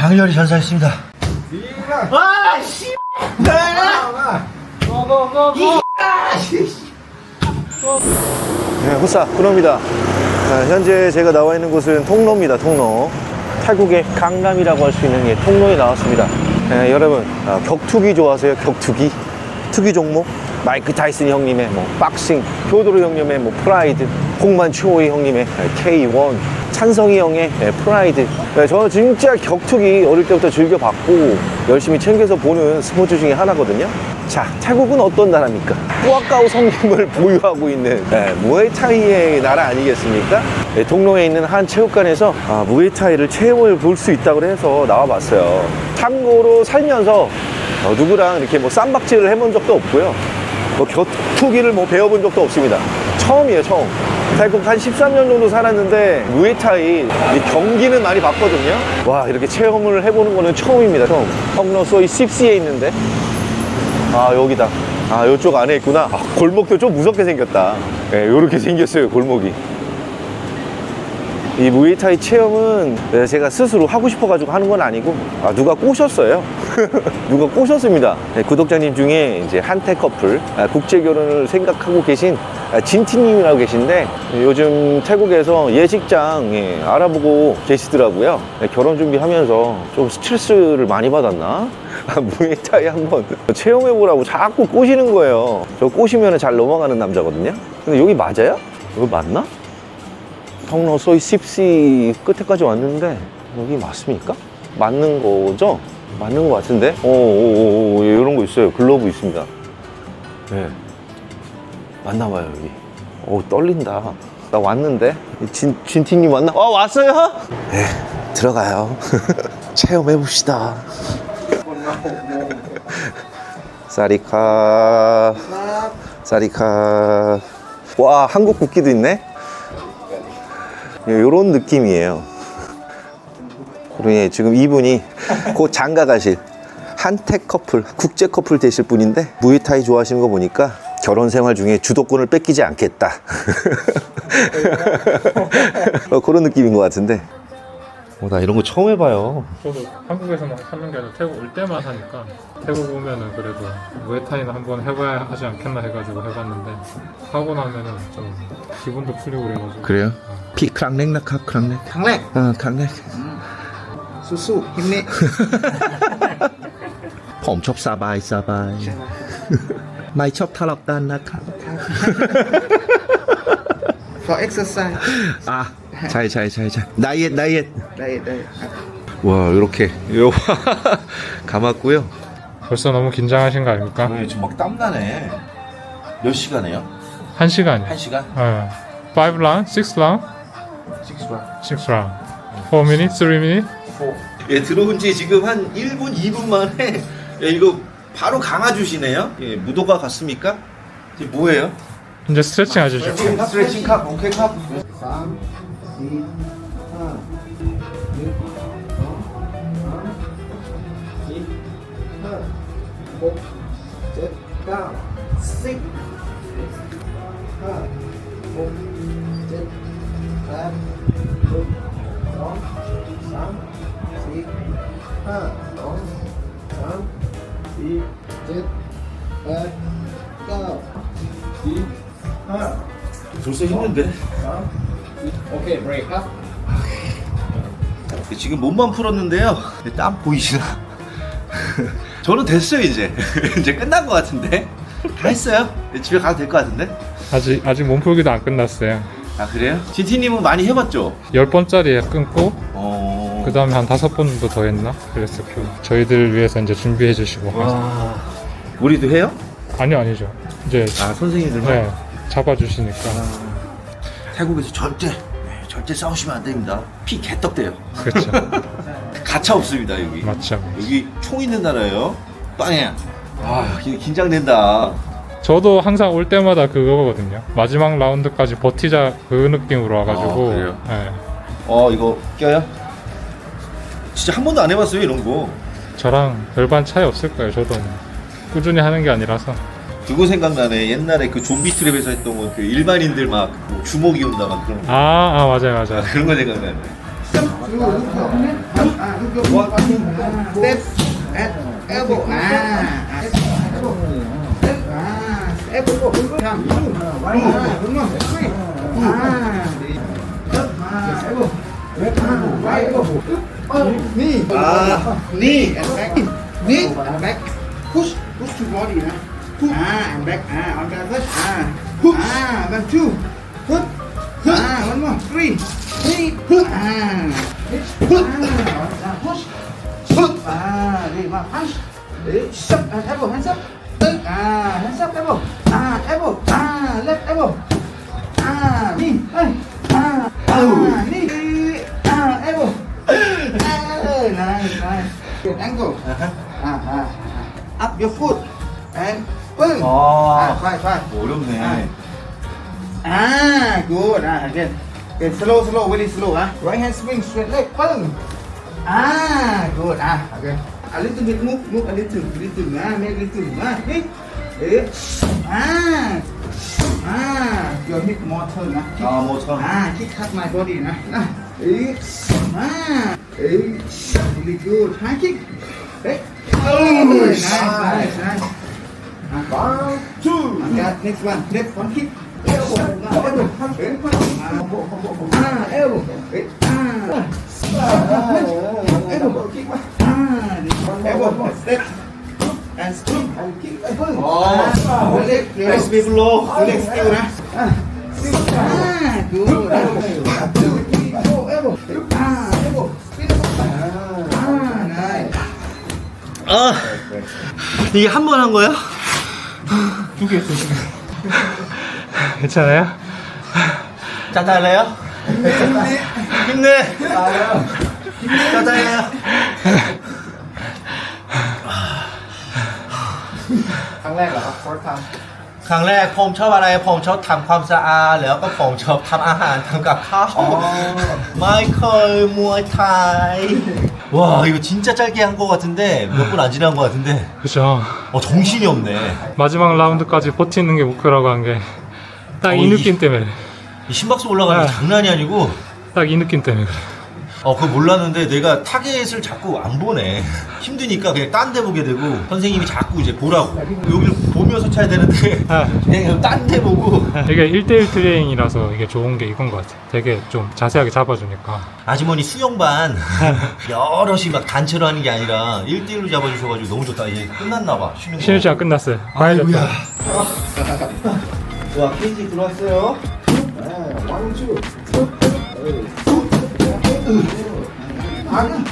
장렬히 전사했습니다. 네, 후사 군호입니다. 아, 현재 제가 나와 있는 곳은 통로입니다. 통로. 태국의 강남이라고 할 수 있는 예, 통로에 나왔습니다. 예, 여러분 아, 격투기 좋아하세요? 격투기? 투기 종목? 마이크 타이슨 형님의 뭐 박싱, 효도로 형님의 뭐 프라이드, 홍만 초이 형님의 예, K1, 찬성이 형의 예, 프라이드. 예, 저는 진짜 격투기 어릴 때부터 즐겨봤고 열심히 챙겨서 보는 스포츠 중에 하나거든요. 자, 태국은 어떤 나라입니까? 뿌아까오 성김을 보유하고 있는 예, 무에타이의 나라 아니겠습니까? 예, 동로에 있는 한 체육관에서 아, 무에타이를 체험을 볼 수 있다고 해서 나와봤어요. 참고로 살면서 어, 누구랑 이렇게 뭐 쌈박질을 해본 적도 없고요. 뭐 격투기를 뭐 배워본 적도 없습니다. 처음이에요, 처음. 태국 한 13년 정도 살았는데 무에타이 이 경기는 많이 봤거든요. 와 이렇게 체험을 해보는 거는 처음입니다. 처음. 헝너소이 씹시에 있는데 아 여기다 아 이쪽 안에 있구나 아, 골목도 좀 무섭게 생겼다 예, 요렇게 생겼어요 골목이 이 무에타이 체험은 네, 제가 스스로 하고 싶어 가지고 하는 건 아니고 아, 누가 꼬셨어요? 누가 꼬셨습니다. 네, 구독자님 중에 이제 한태 커플 아, 국제 결혼을 생각하고 계신 아, 진티님이라고 계신데 요즘 태국에서 예식장 예, 알아보고 계시더라고요. 네, 결혼 준비하면서 좀 스트레스를 많이 받았나? 아, 무에타이 한번 체험해보라고 자꾸 꼬시는 거예요. 저 꼬시면 잘 넘어가는 남자거든요. 근데 여기 맞아요? 여기 맞나? 통로 소이 씹시 끝에까지 왔는데 여기 맞습니까? 맞는 거죠? 맞는 거 같은데? 오, 오, 오, 이런 거 있어요. 글러브 있습니다. 네. 맞나 봐요, 여기. 오, 떨린다. 나 왔는데? 진, 진티님 왔나? 어, 왔어요? 네, 들어가요. 체험해 봅시다. 사리카. 사리카. 와, 한국 국기도 있네? 이런 느낌이에요. 그러니 지금 이분이 곧 장가 가실 한택 커플, 국제 커플 되실 분인데 무이타이 좋아하시는 거 보니까 결혼 생활 중에 주도권을 뺏기지 않겠다. 어, 그런 느낌인 것 같은데. 어, 나 이런 거 처음 해봐요. 저도 한국에서만 하는 게 아니라 태국 올 때만 하니까 태국 오면은 그래도 무에타이나 한번 해봐야 하지 않겠나 해가지고 해봤는데 하고 나면은 좀 기분도 풀리고 그래가지고 그래요? 어. 피 크랑넥나 카 크랑넥. 강래 아 크랑넥. 수수 힘내 폼첩 사바이 사바이. 마이 첩 탈업단 나 카. 더 엑서사이 아 잘, 잘, 잘, 잘. 나이엣, 나이엣. 나이 나이. 와, 이렇게. 요, 감았고요. 벌써 너무 긴장하신 거 아닙니까? 왜 지금 막 땀나네. 몇 시간에요? 한 시간이요. 한 시간? 예. 5 라운드, 6 라운드, 6시간. 6 라운드. 4 minute, 3 minute. 예, 들어온 지 지금 한 1분, 2분 만에, 예, 이거 바로 강화주시네요? 예, 무도가 갔습니까? 이게 뭐예요? 이제 스트레칭 하시죠. 스트레칭 컵, 본캐 컵. 3, 이, 하, 육, 어, 아, 이, 하, 오, 제, 가, 식, 하, 오, 제, 가, 육, 어, 삼, 식, 하, 어, 삼, 이, 제, 가, 가, 이, 하. 벌써 힘든데? 어, 오케이 브레이크 업 지금 몸만 풀었는데요. 땀 보이시나? 저는 됐어요, 이제. 이제 끝난 것 같은데? 다 했어요? 집에 가도 될 것 같은데? 아직 아직 몸풀기도 안 끝났어요. 아, 그래요? 진티님은 많이 해봤죠? 열 번짜리에 끊고 어. 그 다음에 한 다섯 번 정도 더 했나? 그랬었고 저희들 위해서 이제 준비해 주시고 와. 우리도 해요? 아니요 아니죠. 이제 아, 선생님들만? 네 잡아주시니까 태국에서 절대, 네, 절대 싸우시면 안 됩니다. 피 개떡대요. 그렇죠. 가차 없습니다, 여기. 맞죠. 여기 총 있는 나라예요. 빵야. 아, 긴장된다. 저도 항상 올 때마다 그거거든요. 마지막 라운드까지 버티자 그 느낌으로 와가지고. 아, 그래요? 네. 어, 이거 껴요? 진짜 한 번도 안 해봤어요, 이런 거. 저랑 별반 차이 없을 거예요. 저도 꾸준히 하는 게 아니라서. 그거 생각나네. 옛날에 그 좀비 트랩에서 했던 거, 그 일반인들 막뭐 주먹이 온다 막 그런 거. 아, 아 맞아요, 아, 맞아요. 그런 거 생각나네. Ah? Ah, elbow. Ah, ah, elbow. Step. Ah, elbow. Come. Ah, đúng rồi. Ah. Step. Ah, elbow. Ah, right elbow. Oh, knee. Ah, knee and back. Knee and back. Push, push to bodyนะ Ah, and back. Ah, on the first. Ah, ah, one, two. Put. Ah, one more. Three. Three. Put. Ah. Ah, push. Put. Ah, đi vào punch. Đấy, shove and elbow, hands up.Ah, hands up, elbow. Ah, elbow. Ah, left elbow. Ah, knee. Hey. Ah, ah, knee. Ah, elbow. Ah, nice, nice. Good angle. Ah, ah, ah. Up your foot. And boom. Ah, try, try. 어렵네. Ah, good. Ah, again. Okay, slow, slow, very slow. Ah, right hand swing, straight leg. Boom. Ah, good. Ah, okay. A little bit move, move a little, little. Ah, make little. Ah, hit. Eh. Ah. Ah, your hip more turn. Ah, kick. 아, 뭐 참. Ah, kick cut my body. Nah. Ah, eh. Ah, eh. Really good. High kick. Eh. Oh, nice, nice, nice. Ah. Ah. Eh, Ah. Eh, Ah. Ah. Ah. Ah. Ah. Ah. Ah. 아, 이게 한 번 한 거야? 두 개 했어 지금 괜찮아요? 짜잘해요? 힘내. 짜잘해요. ครั้งแรกเหรอครับ first time ครั้งแรกผมชอบอะไร ผมชอบทำความสะอาดแล้วก็ผมชอบทำอาหารทำกับข้าวไม่เคยมวยไทย 와 이거 진짜 짧게 한거 같은데 몇 분 안 지난 거 같은데. 그죠 어 정신이 없네. 마지막 라운드까지 버티는 게 목표라고 한 게 딱 이 어, 이- 느낌 때문에. 이 심박수 올라가는 게 네. 장난이 아니고. 딱 이 느낌 때문에 그래 어 그거 몰랐는데 내가 타겟을 자꾸 안 보네. 힘드니까 그냥 딴 데 보게 되고 선생님이 자꾸 이제 보라고. 여기를 보면서 차야 되는데 아. 그냥 딴 데 보고. 이게 1대1 트레이닝이라서 이게 좋은 게 이건 것 같아. 되게 좀 자세하게 잡아주니까. 아주머니 수영반. 여럿이 막 단체로 하는 게 아니라 1대1로 잡아주셔가지고 너무 좋다. 이제 끝났나 봐. 쉬는 거 시간. 끝났어요. 아이고야. 봐야겠다. 와 케이지 들어왔어요 네. Arm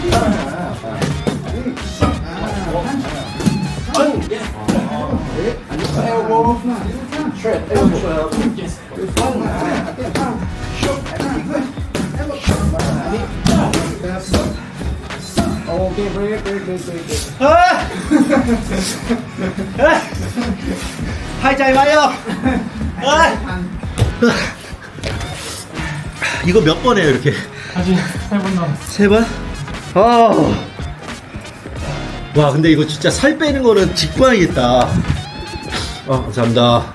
and elbow. Stop. One, two, four, and elbow. and back. Elbow, straight elbow. Okay, break, break, break, break, break. 아! 아! หายใจไหมอ่ะเอ้ย 이거 몇 번 해요 이렇게 아직 세 번 남았어 세 번? 아. 와 근데 이거 진짜 살 빼는 거는 직관이겠다 아 감사합니다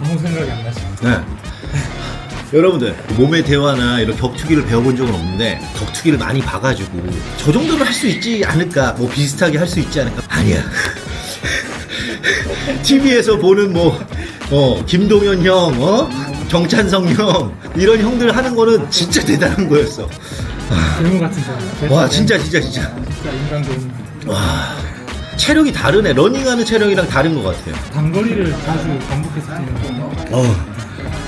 아무 생각이 안 나지 네. 여러분들 몸의 대화나 이런 격투기를 배워본 적은 없는데 격투기를 많이 봐가지고 저 정도는 할 수 있지 않을까 뭐 비슷하게 할 수 있지 않을까 아니야 TV에서 보는 뭐 어, 김동현 형 어? 정찬성 형 이런 형들 하는 거는 진짜 대단한 거였어. 질문 같은 거와 진짜 진짜 진짜. 진짜 인간적인 와 체력이 다르네. 러닝하는 체력이랑 다른 것 같아요. 단거리를 자주 반복해서 뛰는 거. 어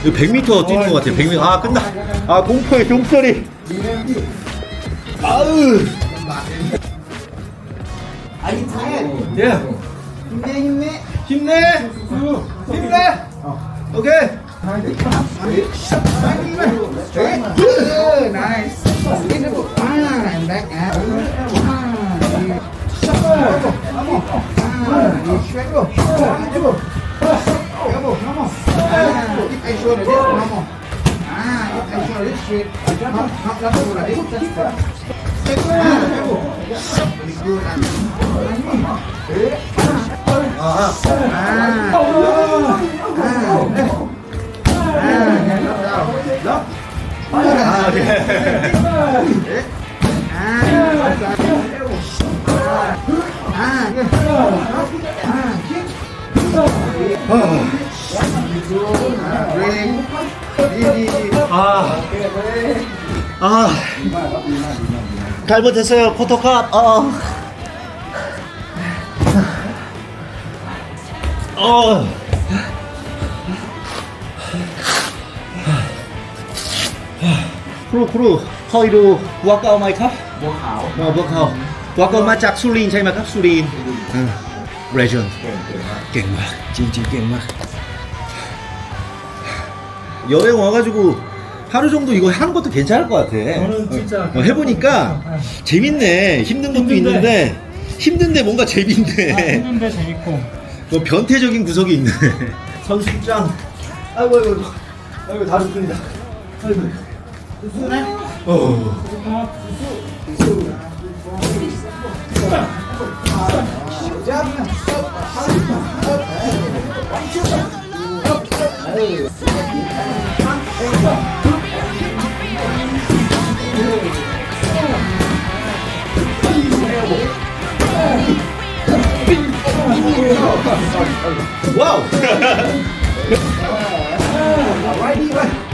이거 100m 뛰는 것 같아요. 100m 아 끝나 아 공포의 종소리. 아우. tired? 예. 힘내, 힘내. 힘내. 힘내. 오케이 Good, nice. And back out. I showed it. Come on. Ah, I showed it straight. Not, not, not over it. That's good. Ah, ah, ah. 잘못했어요, 포토캅. 어. 어. 어. ครูครูคอยดูวัวเก่าไหมครับวัวขาววัวขาววัวเก่ามาจากสุรินทร์ใช่ไหมครับสุรินเรจอนเก่งมากจริงๆเก่งมาก 여행 와가지고 하루 정도 이거 하는 것도 괜찮을 것 같아. 저는 진짜 어, 해보니까 재밌네. 힘든 것도 힘든데. 있는데 힘든데 뭔가 아, 재밌네. 힘든데 재밌고 뭐 변태적인 구석이 있네. 선수장. 아이고 아이고 아이고. 아이고 다리 끈다. 아이고. 어. 와우.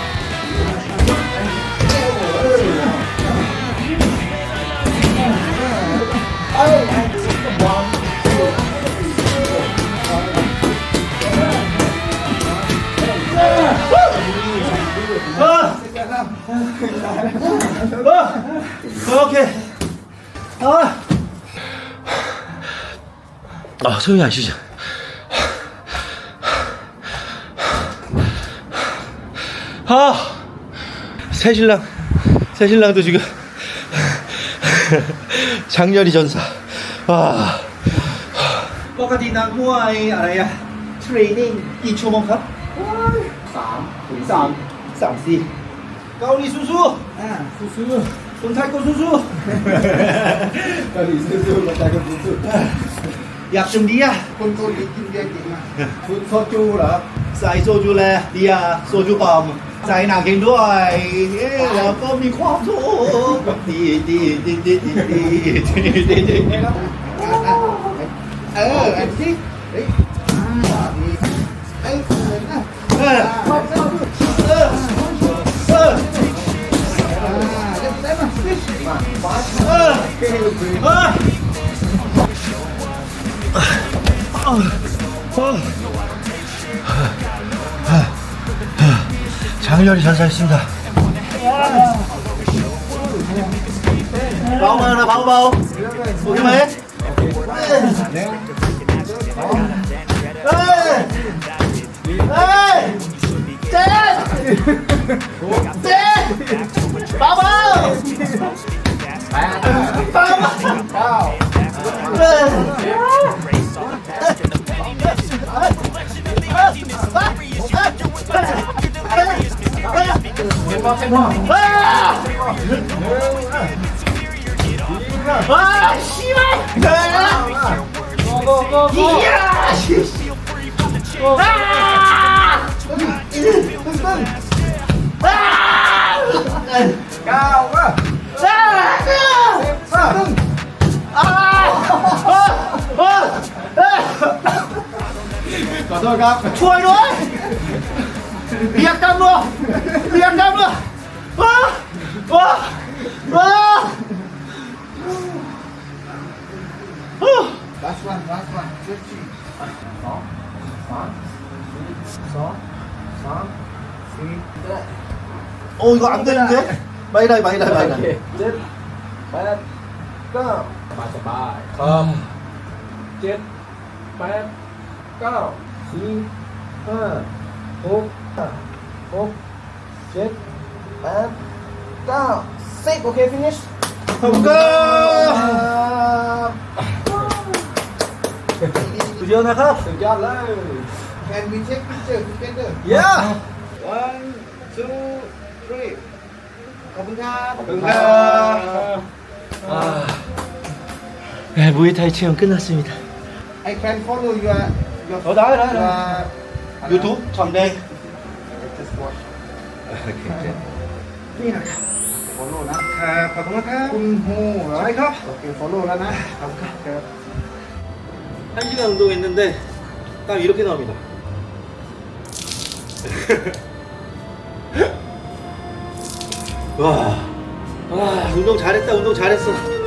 소용이 안 쉬죠. 아! 새신랑, 새신랑도 지금 장렬히 전사. 아. ปกตินักมวยอะไรอะเทรนนิ่งกี่ชั่วโมงครับ สามถึง สามสามสี่เกาหลีสู้ Ah, สู้ ๆคนไทยก็สู้ ๆเกาหลีสู้ๆมาใจกันสู้ ๆ อยากชมเดียคนเกาหลีกินเบียร์เก่งมากๆคุณโซจูเหรอใส่โซจูแลเดียโซจูปลอมใส่หนังเก่งด้วยเอ๊ะแล้วก็มีความสุขดีดีดีดีดีดีดีดีดีเอออันที่เฮ้ยอ่าดีเอ้ยเห็นนะเอออ่าเออเออเล่นเล่นมาสิเออเออ 장렬히 전사했습니다. 바우바우 나 바우바우 오케이 해? 에이! 에이! 짠! 짠! 바우바우! 바우바우! 아, 씨발! 이야! 씨. 아! 아! 아! 아! 아! 아! 아! 가져가. 좋아, 이리 와! リアクターもリアクターもわあわあわあ Last one, last one, fifty. 三、三、三、四。Ôi gọi anh tên thế. Bay đây, bay đây, bay đây. Chết. Bay đây. Go. Bài số bài. Không. Chết. Bay. Go. Chín. Hai. Ờ. Bốn. Up, check, and down. Sick. Okay, finish. Go! สุดยอดนะครับ สุดยอดเลย Can we take picture together? yeah One, two, three. ขอบคุณครับขอบคุณครับ네 무에타이 체험 끝났습니다 I can follow your your เอาได้ได้ได้ your YouTube ช่องแดง 이렇게 이제นี่นะครับ follow นะ ครับขอบคุณมากครับคุณโฮใช่ครับ โอเค follow แล้วนะขอบคุณครับ 한 시간 운동했는데 딱 이렇게 나옵니다. 와, 와, 운동 잘했다, 운동 잘했어.